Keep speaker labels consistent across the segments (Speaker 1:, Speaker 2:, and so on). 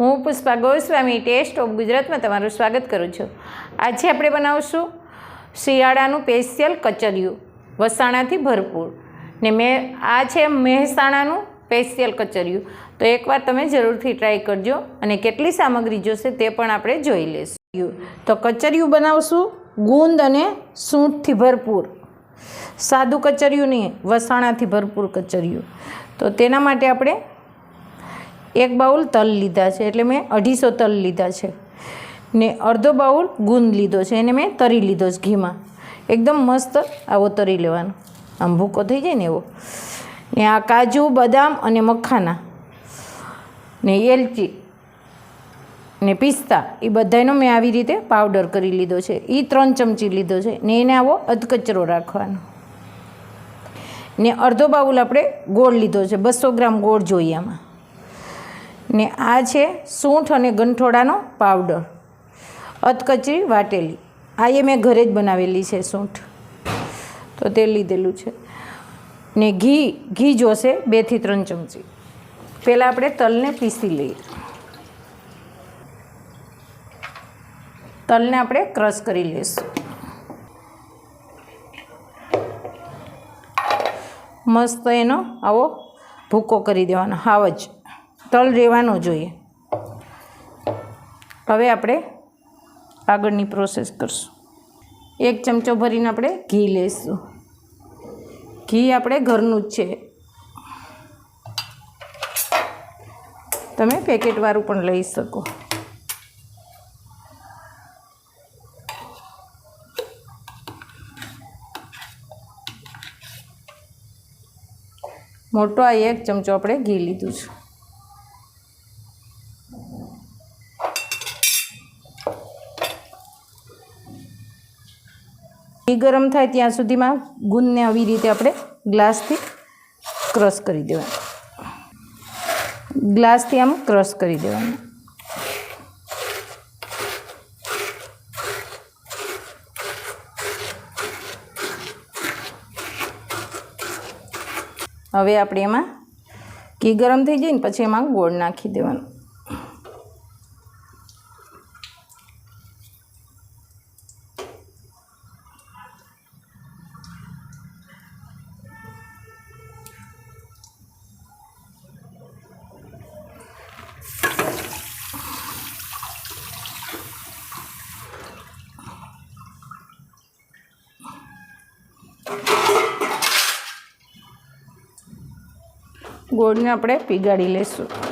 Speaker 1: હું Pushpa Goswami, test of ગુજરાતમાં તમારું સ્વાગત કરું છું. આજે આપણે બનાવશું શિયાળાનું સ્પેશિયલ કચરિયું, વસાણાથી ભરપૂર. ને મેં, આ છે મહેસાણાનું સ્પેશિયલ કચરિયું. તો એકવાર તમે જરૂરથી ટ્રાય કરજો અને કેટલી સામગ્રી જોશે તે પણ આપણે જોઈ લઈશું. તો કચરિયું બનાવશું ગુંદ અને સૂંઠથી ભરપૂર. સાદું કચરિયું નહીં, વસાણાથી ભરપૂર કચરિયું. તો તેના માટે આપણે એક બાઉલ તલ લીધા છે એટલે મેં અઢીસો તલ લીધા છે. ને અડધો બાઉલ ગુંદ લીધો છે, એને મેં તરી લીધો છે ઘીમાં. એકદમ મસ્ત આવો તરી લેવાનો. આમ ભૂકો થઈ જાય ને એવો. ને આ કાજુ, બદામ અને મખાના ને એલચી ને પિસ્તા એ બધાનો મેં આવી રીતે પાવડર કરી લીધો છે. એ ત્રણ ચમચી લીધો છે. ને એને આવો અધકચરો રાખવાનો. ને અડધો બાઉલ આપણે ગોળ લીધો છે. બસો ગ્રામ ગોળ જોઈએ આમાં. ને આ છે સૂંઠ અને ગંઠોડાનો પાવડર. અધકચરી વાટેલી. આ એ મેં ઘરે જ બનાવેલી છે સૂંઠ. તો તે લીધેલું છે. ને ઘી ઘી જોશે બેથી ત્રણ ચમચી. પહેલાં આપણે તલને પીસી લઈએ. તલને આપણે ક્રશ કરી લઈશું મસ્ત એનો આવો ભૂકો કરી દેવાનો. હાવ જ. તલ રહેવાનો જોઈએ. હવે આપણે આગળની પ્રોસેસ કરશું. એક ચમચો ભરીને આપણે ઘી લઈશું ઘી આપણે ઘરનું જ છે. તમે પેકેટવાળું પણ લઈ શકો. મોટો આ એક ચમચો આપણે ઘી લીધું છે. ઘી ગરમ થાય ત્યાં સુધીમાં ગુંદને આવી રીતે આપણે ગ્લાસથી ક્રશ કરી દેવાનું. ગ્લાસથી આમ ક્રશ કરી દેવાનું. હવે આપણે એમાં ઘી ગરમ થઈ જાય ને પછી એમાં ગોળ નાખી દેવાનું. ગોળને આપણે પીગાળી લઈશું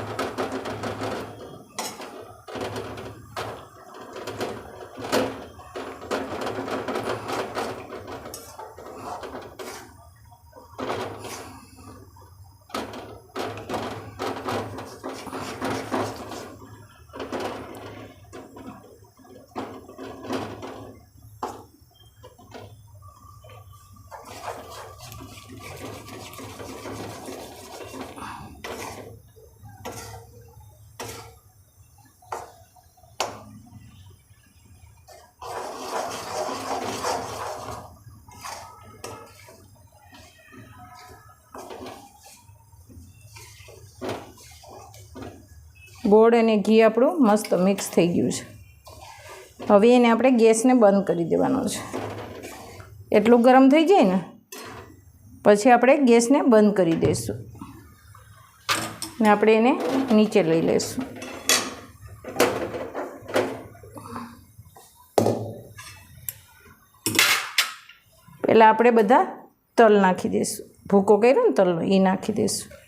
Speaker 1: ગોળ અને ઘી આપણું મસ્ત મિક્સ થઈ ગયું છે. હવે એને આપણે ગેસને બંધ કરી દેવાનો છે. એટલું ગરમ થઈ જાય ને, પછી આપણે ગેસને બંધ કરી દઈશું. ને આપણે એને નીચે લઈ લઈશું. પહેલાં આપણે બધા તલ નાખી દઈશું. ભૂકો કર્યો ને તલનો એ નાખી દઈશું.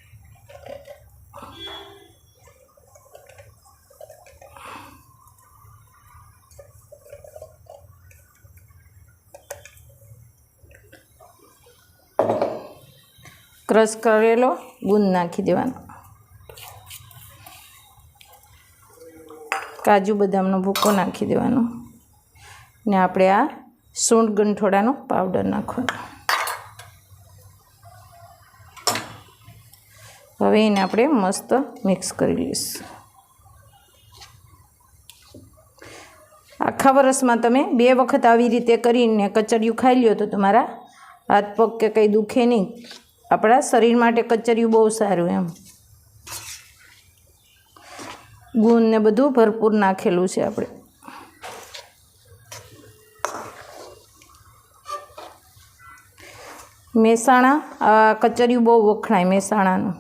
Speaker 1: ક્રશ કરેલો ગુંદ નાખી દેવાનો. કાજુ બદામનો ભૂકો નાખી દેવાનો. ને આપણે આ સૂંઢ ગંઠોડાનો પાવડર નાખવાનો. હવે એને આપણે મસ્ત મિક્સ કરી લઈશું. આખા વર્ષમાં તમે બે વખત આવી રીતે કરીને કચરિયું ખાઈ લ્યો તો તમારા હાથ પગ કે કંઈ દુખે નહીં. આપણા શરીર માટે કચરિયું બહુ સારું એમ. ગુણ ને બધું ભરપૂર નાખેલું છે આપણે. મહેસાણા કચરિયું બહુ વખણાય મહેસાણાનું.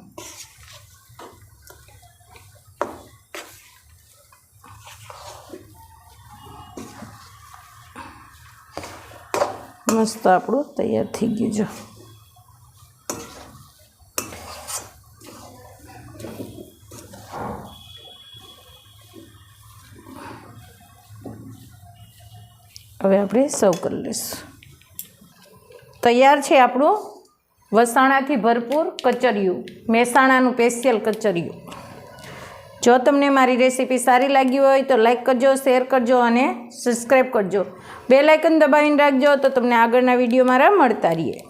Speaker 1: મસ્ત આપણું તૈયાર થઈ ગયું જો. હવે આપણે સર્વ કરી લઈશું. તૈયાર છે આપણું વસાણાથી ભરપૂર કચરિયું, મહેસાણાનું સ્પેશિયલ કચરિયું. જો તમને મારી રેસીપી સારી લાગી હોય તો લાઈક કરજો શેર કરજો અને સબસ્ક્રાઈબ કરજો. બે લાઇકન દબાવીને રાખજો તો તમને આગળના વીડિયો મારા મળતા રહીએ.